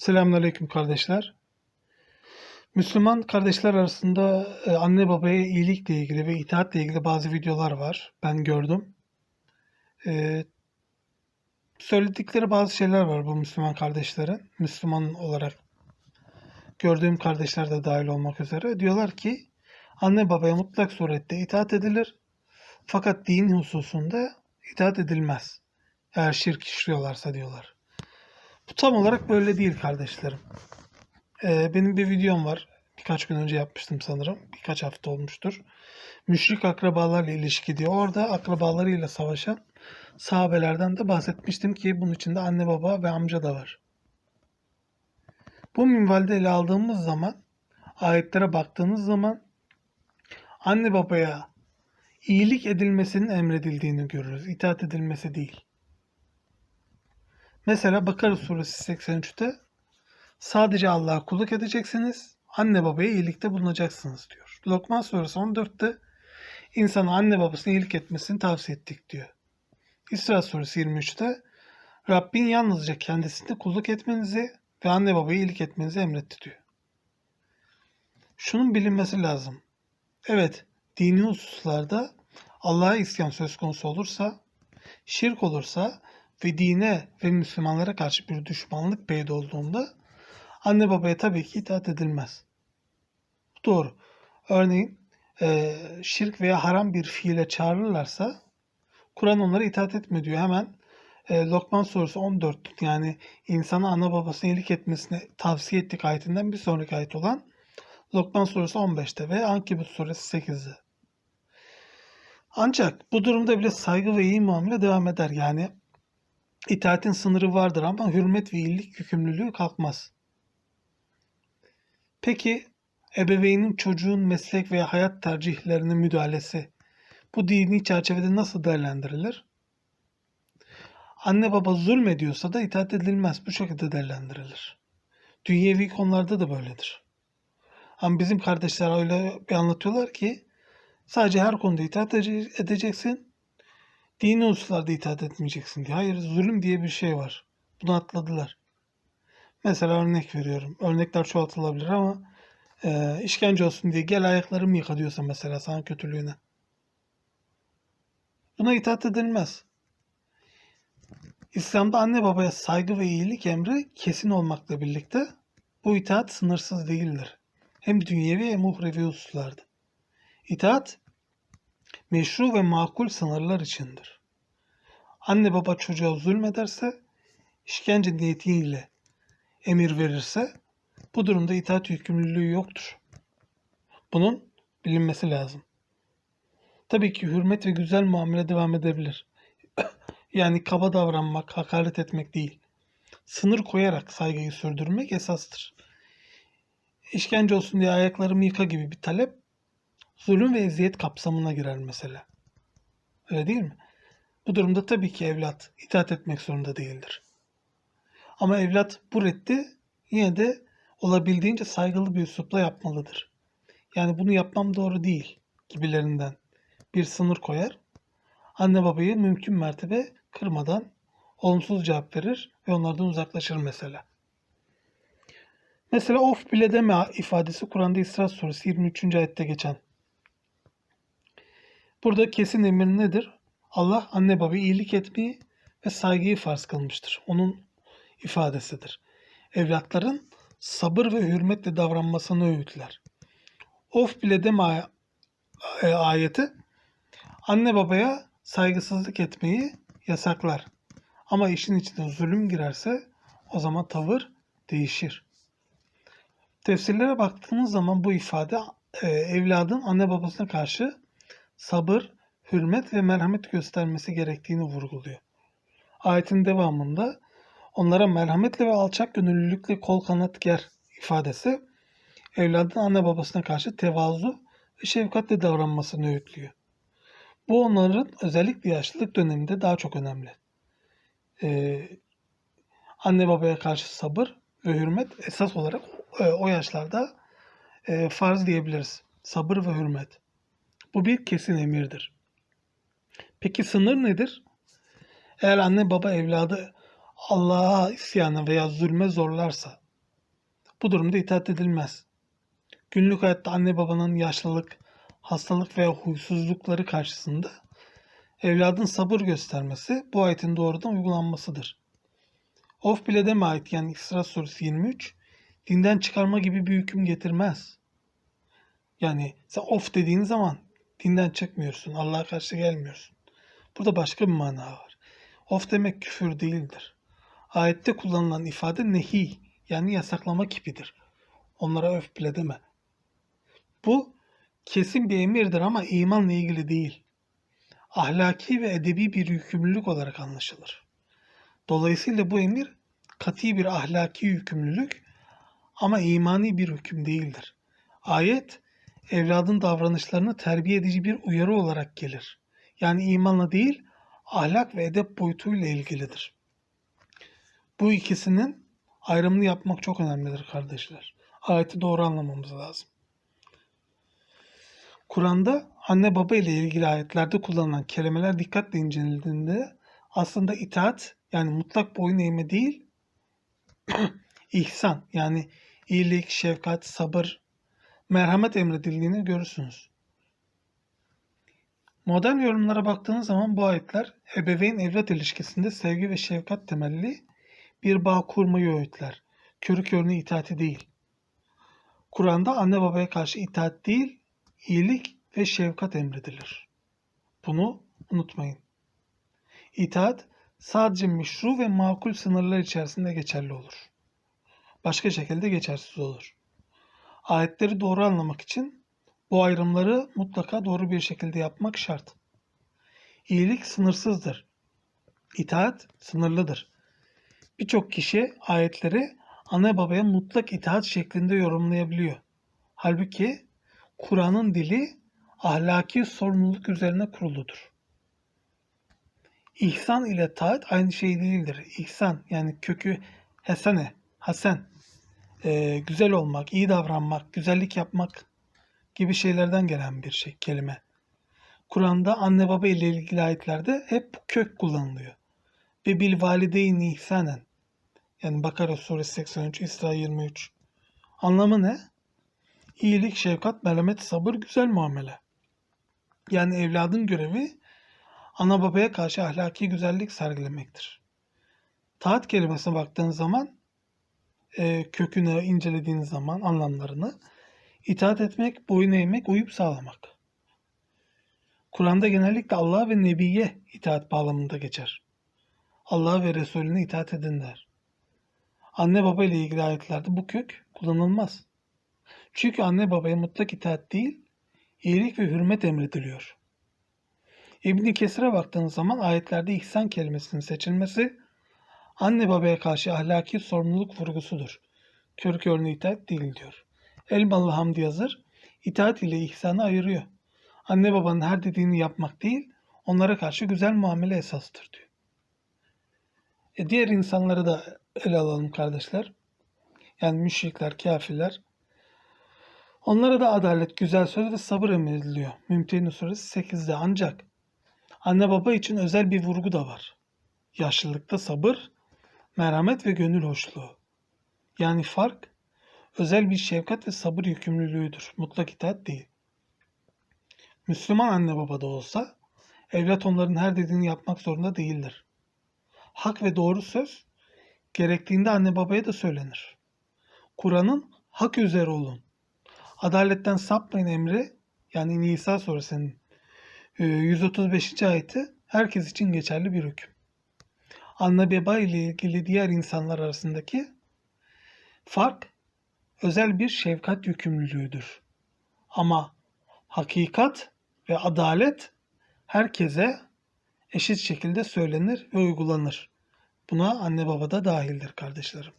Selamünaleyküm kardeşler. Müslüman kardeşler arasında e, anne babaya iyilikle ilgili ve itaatle ilgili bazı videolar var. Ben gördüm. E, söyledikleri bazı şeyler var bu Müslüman kardeşlerin. Müslüman olarak gördüğüm kardeşler de dahil olmak üzere. Diyorlar ki anne babaya mutlak surette itaat edilir. Fakat din hususunda itaat edilmez. Eğer şirk işliyorlarsa diyorlar. Bu tam olarak böyle değil kardeşlerim. Ee, benim bir videom var. Birkaç gün önce yapmıştım sanırım. Birkaç hafta olmuştur. Müşrik akrabalarla ilişki diye. Orada akrabalarıyla savaşan sahabelerden de bahsetmiştim ki bunun içinde anne baba ve amca da var. Bu minvalde ele aldığımız zaman ayetlere baktığımız zaman anne babaya iyilik edilmesinin emredildiğini görürüz. İtaat edilmesi değil. Mesela Bakara suresi 83'te sadece Allah'a kulluk edeceksiniz, anne babaya iyilikte bulunacaksınız diyor. Lokman suresi 14'te insana anne babasına iyilik etmesini tavsiye ettik diyor. İsra suresi 23'te Rabbin yalnızca kendisine kulluk etmenizi ve anne babaya iyilik etmenizi emretti diyor. Şunun bilinmesi lazım. Evet, dini hususlarda Allah'a isyan söz konusu olursa, şirk olursa ve dine ve Müslümanlara karşı bir düşmanlık peyda olduğunda anne babaya tabii ki itaat edilmez. Doğru. Örneğin e, şirk veya haram bir fiile çağırırlarsa Kur'an onlara itaat etme diyor. Hemen e, Lokman suresi 14 yani insana ana babasına iyilik etmesini tavsiye ettik ayetinden bir sonraki ayet olan Lokman suresi 15'te ve Ankebut suresi 8'de. Ancak bu durumda bile saygı ve iyi muamele devam eder. Yani İtaatin sınırı vardır ama hürmet ve iyilik yükümlülüğü kalkmaz. Peki ebeveynin çocuğun meslek veya hayat tercihlerine müdahalesi bu dini çerçevede nasıl değerlendirilir? Anne baba zulmediyorsa da itaat edilmez. Bu şekilde değerlendirilir. Dünyevi konularda da böyledir. Ama bizim kardeşler öyle bir anlatıyorlar ki sadece her konuda itaat edeceksin dini hususlarda itaat etmeyeceksin diye. Hayır zulüm diye bir şey var. Bunu atladılar. Mesela örnek veriyorum. Örnekler çoğaltılabilir ama e, işkence olsun diye gel ayaklarımı yıka diyorsa mesela sana kötülüğüne. Buna itaat edilmez. İslam'da anne babaya saygı ve iyilik emri kesin olmakla birlikte bu itaat sınırsız değildir. Hem dünyevi hem uhrevi hususlarda. İtaat meşru ve makul sınırlar içindir. Anne baba çocuğa zulmederse, işkence niyetiyle emir verirse bu durumda itaat yükümlülüğü yoktur. Bunun bilinmesi lazım. Tabii ki hürmet ve güzel muamele devam edebilir. yani kaba davranmak, hakaret etmek değil. Sınır koyarak saygıyı sürdürmek esastır. İşkence olsun diye ayaklarımı yıka gibi bir talep zulüm ve eziyet kapsamına girer mesela. Öyle değil mi? Bu durumda tabii ki evlat itaat etmek zorunda değildir. Ama evlat bu reddi yine de olabildiğince saygılı bir üslupla yapmalıdır. Yani bunu yapmam doğru değil gibilerinden bir sınır koyar. Anne babayı mümkün mertebe kırmadan olumsuz cevap verir ve onlardan uzaklaşır mesela. Mesela of bile deme ifadesi Kur'an'da İsra suresi 23. ayette geçen Burada kesin emir nedir? Allah anne baba iyilik etmeyi ve saygıyı farz kılmıştır. Onun ifadesidir. Evlatların sabır ve hürmetle davranmasını öğütler. Of bile deme e, ayeti anne babaya saygısızlık etmeyi yasaklar. Ama işin içine zulüm girerse o zaman tavır değişir. Tefsirlere baktığımız zaman bu ifade e, evladın anne babasına karşı sabır, hürmet ve merhamet göstermesi gerektiğini vurguluyor. Ayetin devamında onlara merhametle ve alçak gönüllülükle kol kanat ger ifadesi evladın anne babasına karşı tevazu ve şefkatle davranmasını öğütlüyor. Bu onların özellikle yaşlılık döneminde daha çok önemli. Ee, anne babaya karşı sabır ve hürmet esas olarak e, o yaşlarda e, farz diyebiliriz. Sabır ve hürmet. Bu bir kesin emirdir. Peki sınır nedir? Eğer anne baba evladı Allah'a isyanı veya zulme zorlarsa Bu durumda itaat edilmez. Günlük hayatta anne babanın yaşlılık, hastalık veya huysuzlukları karşısında evladın sabır göstermesi bu ayetin doğrudan uygulanmasıdır. Of bile deme ayet yani İsra suresi 23 dinden çıkarma gibi bir hüküm getirmez. Yani sen of dediğin zaman dinden çıkmıyorsun. Allah'a karşı gelmiyorsun. Burada başka bir mana var. Of demek küfür değildir. Ayette kullanılan ifade nehi yani yasaklama kipidir. Onlara öf bile deme. Bu kesin bir emirdir ama imanla ilgili değil. Ahlaki ve edebi bir yükümlülük olarak anlaşılır. Dolayısıyla bu emir kati bir ahlaki yükümlülük ama imani bir hüküm değildir. Ayet evladın davranışlarını terbiye edici bir uyarı olarak gelir. Yani imanla değil, ahlak ve edep boyutuyla ilgilidir. Bu ikisinin ayrımını yapmak çok önemlidir kardeşler. Ayeti doğru anlamamız lazım. Kur'an'da anne baba ile ilgili ayetlerde kullanılan kelimeler dikkatle incelendiğinde aslında itaat yani mutlak boyun eğme değil, ihsan yani iyilik, şefkat, sabır, merhamet emredildiğini görürsünüz. Modern yorumlara baktığınız zaman bu ayetler ebeveyn evlat ilişkisinde sevgi ve şefkat temelli bir bağ kurmayı öğütler. Körü körüne itaati değil. Kur'an'da anne babaya karşı itaat değil, iyilik ve şefkat emredilir. Bunu unutmayın. İtaat sadece meşru ve makul sınırlar içerisinde geçerli olur. Başka şekilde geçersiz olur. Ayetleri doğru anlamak için bu ayrımları mutlaka doğru bir şekilde yapmak şart. İyilik sınırsızdır. İtaat sınırlıdır. Birçok kişi ayetleri ana babaya mutlak itaat şeklinde yorumlayabiliyor. Halbuki Kur'an'ın dili ahlaki sorumluluk üzerine kuruludur. İhsan ile taat aynı şey değildir. İhsan yani kökü hesene, hasen, e, güzel olmak, iyi davranmak, güzellik yapmak gibi şeylerden gelen bir şey, kelime. Kur'an'da anne baba ile ilgili ayetlerde hep kök kullanılıyor. Ve bil valideyni ihsanen. Yani Bakara suresi 83, İsra 23. Anlamı ne? İyilik, şefkat, merhamet, sabır, güzel muamele. Yani evladın görevi ana babaya karşı ahlaki güzellik sergilemektir. Taat kelimesine baktığın zaman e, kökünü incelediğiniz zaman anlamlarını itaat etmek, boyun eğmek, uyup sağlamak. Kur'an'da genellikle Allah ve Nebi'ye itaat bağlamında geçer. Allah ve Resulüne itaat edin der. Anne baba ile ilgili ayetlerde bu kök kullanılmaz. Çünkü anne babaya mutlak itaat değil, iyilik ve hürmet emrediliyor. İbn Kesir'e baktığınız zaman ayetlerde ihsan kelimesinin seçilmesi anne babaya karşı ahlaki sorumluluk vurgusudur. Kör körüne itaat değil diyor. Elmalı Hamdi yazır, itaat ile ihsanı ayırıyor. Anne babanın her dediğini yapmak değil, onlara karşı güzel muamele esastır diyor. E diğer insanları da ele alalım kardeşler. Yani müşrikler, kafirler. Onlara da adalet, güzel söz ve sabır emrediliyor. Mümtehine suresi 8'de ancak anne baba için özel bir vurgu da var. Yaşlılıkta sabır, merhamet ve gönül hoşluğu. Yani fark özel bir şefkat ve sabır yükümlülüğüdür. Mutlak itaat değil. Müslüman anne baba da olsa evlat onların her dediğini yapmak zorunda değildir. Hak ve doğru söz gerektiğinde anne babaya da söylenir. Kur'an'ın hak üzere olun. Adaletten sapmayın emri yani Nisa suresinin 135. ayeti herkes için geçerli bir hüküm. Anne baba ile ilgili diğer insanlar arasındaki fark özel bir şefkat yükümlülüğüdür. Ama hakikat ve adalet herkese eşit şekilde söylenir ve uygulanır. Buna anne baba da dahildir kardeşlerim.